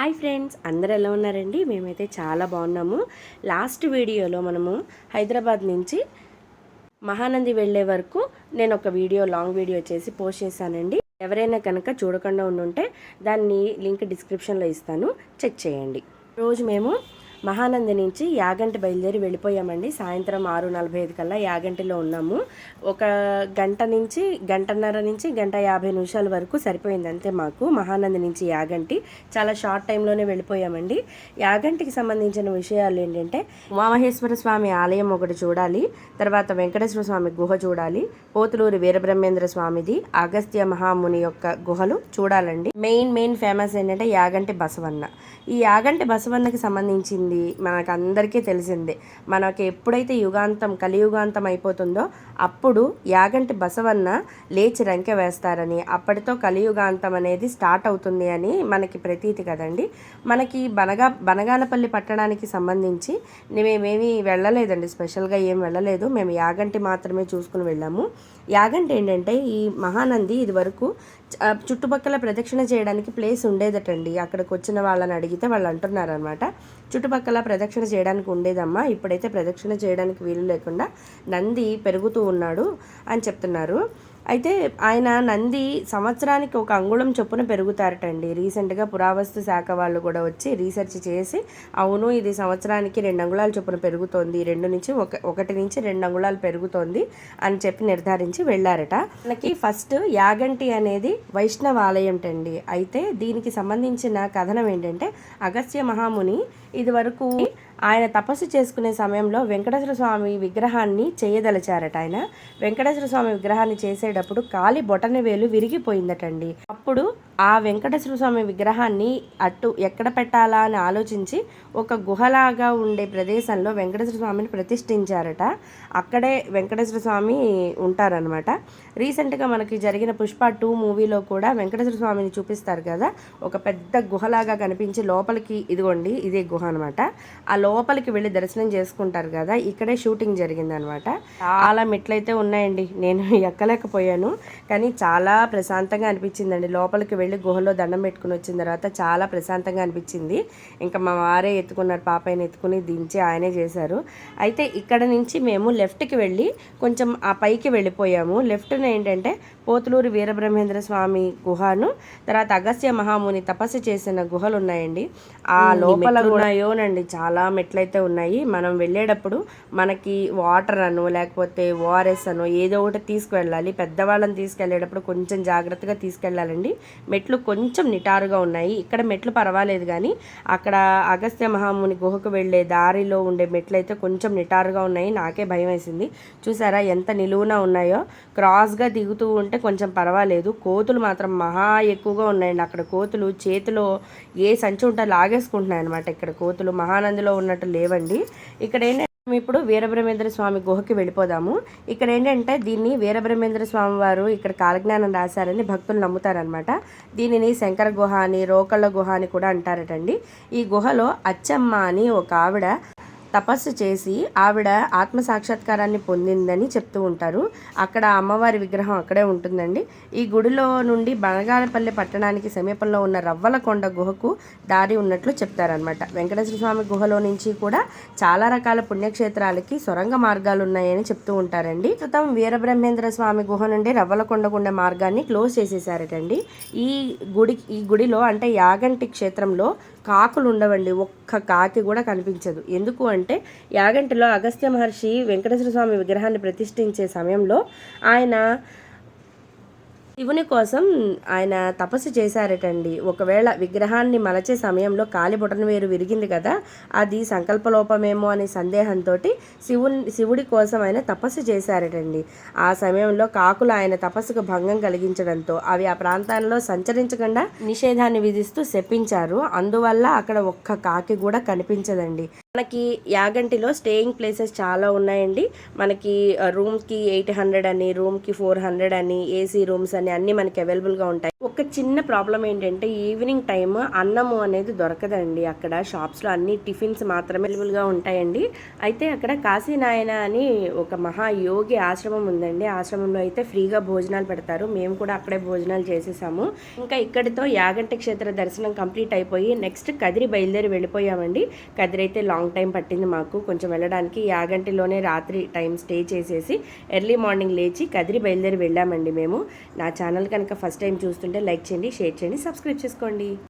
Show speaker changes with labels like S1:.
S1: Hi friends అందరు ఎలా ఉన్నారండి? మేమైతే చాలా బాగున్నాము. లాస్ట్ వీడియోలో మనము హైదరాబాద్ నుంచి మహానంది వెళ్ళే వరకు నేను ఒక వీడియో లాంగ్ వీడియో చేసి పోస్ట్ చేశానండి. ఎవరైనా కనుక చూడకుండా ఉండుంటే దాన్ని లింక్ డిస్క్రిప్షన్లో ఇస్తాను. చెక్ చేయండి. రోజు మేము మహానంది నుంచి యాగంటి బయలుదేరి వెళ్ళిపోయామండి. సాయంత్రం ఆరు నలభై ఐదు కల్లా యాగంటిలో ఉన్నాము. ఒక గంట నుంచి గంటన్నర నుంచి గంట యాభై నిమిషాల వరకు సరిపోయింది అంతే మాకు. మహానంది నుంచి యాగంటి చాలా షార్ట్ టైంలోనే వెళ్ళిపోయామండి. యాగంటికి సంబంధించిన విషయాలు ఏంటంటే ఉమామహేశ్వర స్వామి ఆలయం ఒకటి చూడాలి తర్వాత వెంకటేశ్వర స్వామి గుహ చూడాలి పోతులూరి వీరబ్రహ్మేంద్ర స్వామిది అగస్త్య మహాముని యొక్క గుహలు చూడాలండి. మెయిన్ మెయిన్ ఫేమస్ ఏంటంటే యాగంటి బసవన్న. ఈ యాగంటి బసవన్నకి సంబంధించింది మనకు అందరికీ తెలిసిందే. మనకి ఎప్పుడైతే యుగాంతం కలియుగాంతం అయిపోతుందో అప్పుడు యాగంటి బసవన్న లేచి రంకె వేస్తారని అప్పటితో కలియుగాంతం అనేది స్టార్ట్ అవుతుంది అని మనకి ప్రతీతి కదండి. మనకి బనగా బనగానపల్లి పట్టణానికి సంబంధించి మేమేమి వెళ్ళలేదండి స్పెషల్గా ఏం వెళ్ళలేదు. మేము యాగంటి మాత్రమే చూసుకుని వెళ్ళాము. యాగంటి ఏంటంటే ఈ మహానంది ఇది వరకు చుట్టుపక్కల ప్రదక్షిణ చేయడానికి ప్లేస్ ఉండేదటండి. అక్కడికి వచ్చిన వాళ్ళని అడిగితే వాళ్ళు అంటున్నారు అనమాట చుట్టుపక్కల ప్రదక్షిణ చేయడానికి ఉండేదమ్మా. ఇప్పుడైతే ప్రదక్షిణ చేయడానికి వీలు లేకుండా నంది పెరుగుతూ ఉన్నాడు అని చెప్తున్నారు. అయితే ఆయన నంది సంవత్సరానికి ఒక అంగుళం చొప్పున పెరుగుతారటండి. రీసెంట్గా పురావస్తు శాఖ వాళ్ళు కూడా వచ్చి రీసెర్చ్ చేసి అవును ఇది సంవత్సరానికి రెండు అంగుళాల చొప్పున పెరుగుతోంది. రెండు నుంచి ఒక ఒకటి నుంచి రెండు అంగుళాలు పెరుగుతోంది అని చెప్పి నిర్ధారించి వెళ్ళారట. మనకి ఫస్ట్ యాగంటి అనేది వైష్ణవ ఆలయం అండి అయితే దీనికి సంబంధించిన కథనం ఏంటంటే అగస్త్య మహాముని ఇదివరకు ఆయన తపస్సు చేసుకునే సమయంలో వెంకటేశ్వర స్వామి విగ్రహాన్ని చేయదలిచారట ఆయన. వెంకటేశ్వర స్వామి విగ్రహాన్ని చేసేటప్పుడు కాలి బొటన వేలు విరిగిపోయిందటండి. అప్పుడు ఆ వెంకటేశ్వర స్వామి విగ్రహాన్ని అటు ఎక్కడ పెట్టాలా అని ఆలోచించి ఒక గుహలాగా ఉండే ప్రదేశంలో వెంకటేశ్వర స్వామిని ప్రతిష్ఠించారట. అక్కడే వెంకటేశ్వర స్వామి ఉంటారనమాట రీసెంట్గా మనకి జరిగిన పుష్ప టూ మూవీలో కూడా వెంకటేశ్వర స్వామిని చూపిస్తారు కదా. ఒక పెద్ద గుహలాగా కనిపించి లోపలికి ఇదిగోండి ఇదే గుహ అనమాట ఆ లోపలికి వెళ్ళి దర్శనం చేసుకుంటారు కదా. ఇక్కడే షూటింగ్ జరిగింది అనమాట చాలా మెట్లయితే ఉన్నాయండి. నేను ఎక్కలేకపోయాను. కానీ చాలా ప్రశాంతంగా అనిపించిందండి. లోపలికి వెళ్ళి గుహలో దండం పెట్టుకుని వచ్చిన తర్వాత చాలా ప్రశాంతంగా అనిపించింది. ఇంకా మా వారే ఎత్తుకున్నారు పాపయ్యని ఎత్తుకుని దించి ఆయనే చేశారు. అయితే ఇక్కడ నుంచి మేము లెఫ్ట్కి వెళ్ళి కొంచెం ఆ పైకి వెళ్ళిపోయాము. లెఫ్ట్న ఏంటంటే పోతులూరు వీరబ్రహ్మేంద్ర స్వామి గుహను తర్వాత అగస్త్య మహాముని తపస్సు చేసిన గుహలు ఉన్నాయండి. ఆ లోపల ఉన్నాయోనండి. చాలా మెట్లయితే ఉన్నాయి. మనం వెళ్ళేటప్పుడు మనకి వాటర్ అను లేకపోతే ఓఆర్ఎస్ అను ఏదో ఒకటి తీసుకువెళ్ళాలి. పెద్దవాళ్ళని తీసుకెళ్ళేటప్పుడు కొంచెం జాగ్రత్తగా తీసుకెళ్ళాలండి. మెట్లు కొంచెం నిటారుగా ఉన్నాయి. ఇక్కడ మెట్లు పర్వాలేదు కానీ అక్కడ అగస్త్య మహాముని గుహకు వెళ్ళే దారిలో ఉండే మెట్లు అయితే కొంచెం నిటారుగా ఉన్నాయి. నాకే భయం వేసింది చూసారా ఎంత నిలువున ఉన్నాయో. క్రాస్గా దిగుతూ ఉంటే కొంచెం పర్వాలేదు. కోతులు మాత్రం మహా ఎక్కువగా ఉన్నాయండి. అక్కడ కోతులు చేతిలో ఏ సంచి ఉంటే లాగేసుకుంటున్నాయి అనమాట ఇక్కడ కోతులు మహానందిలో ఉన్నట్టు లేవండి. ఇక్కడ ఏంటంటే ఇప్పుడు వీరబ్రహ్మేంద్ర స్వామి గుహకి వెళ్ళిపోదాము. ఇక్కడ ఏంటంటే దీన్ని వీరబ్రహ్మేంద్ర స్వామి వారు ఇక్కడ కాలజ్ఞానం రాశారని భక్తులు నమ్ముతారనమాట దీనిని శంకర గుహ అని రోకళ్ళ గుహ అని కూడా అంటారటండి. ఈ గుహలో అచ్చమ్మ అని ఒక ఆవిడ తపస్సు చేసి ఆవిడ ఆత్మ సాక్షాత్కారాన్ని పొందిందని చెప్తూ ఉంటారు. అక్కడ అమ్మవారి విగ్రహం అక్కడే ఉంటుందండి. ఈ గుడిలో నుండి బనగానపల్లి పట్టణానికి సమీపంలో ఉన్న రవ్వలకొండ గుహకు దారి ఉన్నట్లు చెప్తారనమాట వెంకటేశ్వర స్వామి గుహలో నుంచి కూడా చాలా రకాల పుణ్యక్షేత్రాలకి సొరంగ మార్గాలు ఉన్నాయని చెప్తూ ఉంటారండి. ప్రస్తుతం వీరబ్రహ్మేంద్ర స్వామి గుహ నుండి రవ్వలకొండ గుండె మార్గాన్ని క్లోజ్ చేసేసారటండి. ఈ గుడి ఈ గుడిలో అంటే యాగంటి క్షేత్రంలో కాకులు ఉండవండి ఒక్క కాకి కూడా కనిపించదు. ఎందుకు అంటే యాగంటిలో అగస్త్య మహర్షి వెంకటేశ్వర స్వామి విగ్రహాన్ని ప్రతిష్ఠించే సమయంలో ఆయన శివుని కోసం ఆయన తపస్సు చేశారటండి. ఒకవేళ విగ్రహాన్ని మలచే సమయంలో కాలి బొటన వేరు విరిగింది కదా అది సంకల్పలోపమేమో అనే సందేహంతో శివుని శివుడి కోసం ఆయన తపస్సు చేశారటండి. ఆ సమయంలో కాకులు ఆయన తపస్సుకు భంగం కలిగించడంతో అవి ఆ ప్రాంతాల్లో సంచరించకుండా నిషేధాన్ని విధిస్తూ శపించారు. అందువల్ల అక్కడ ఒక్క కాకి కూడా కనిపించదండి. మనకి యాగంటిలో స్టేయింగ్ ప్లేసెస్ చాలా ఉన్నాయండి. మనకి రూమ్కి ఎయిట్ హండ్రెడ్ అని రూమ్కి ఫోర్ హండ్రెడ్ అని ఏసీ రూమ్స్ అని అన్నీ మనకి అవైలబుల్గా ఉంటాయి. ఒక చిన్న ప్రాబ్లం ఏంటంటే ఈవినింగ్ టైం అన్నము అనేది దొరకదండి అక్కడ. షాప్స్లో అన్ని టిఫిన్స్ మాత్రమే అవైలబుల్గా ఉంటాయండి. అయితే అక్కడ కాశీనాయన అని ఒక మహా యోగి ఆశ్రమం ఉందండి. ఆశ్రమంలో అయితే ఫ్రీగా భోజనాలు పెడతారు. మేము కూడా అక్కడే భోజనాలు చేసేసాము. ఇంకా ఇక్కడితో యాగంటి క్షేత్ర దర్శనం కంప్లీట్ అయిపోయి నెక్స్ట్ కదిరి బయలుదేరి వెళ్ళిపోయామండి. కదిరి అయితే లాంగ్ టైం పట్టింది మాకు. కొంచెం వెళ్ళడానికి యాగంటిలోనే రాత్రి టైం స్టే చేసేసి ఎర్లీ మార్నింగ్ లేచి కదిరి బయలుదేరి వెళ్ళామండి మేము. నా ఛానల్ కనుక ఫస్ట్ టైం చూస్తున్నాం చూస్తుంటే లైక్ చేయండి షేర్ చేయండి సబ్స్క్రైబ్ చేసుకోండి.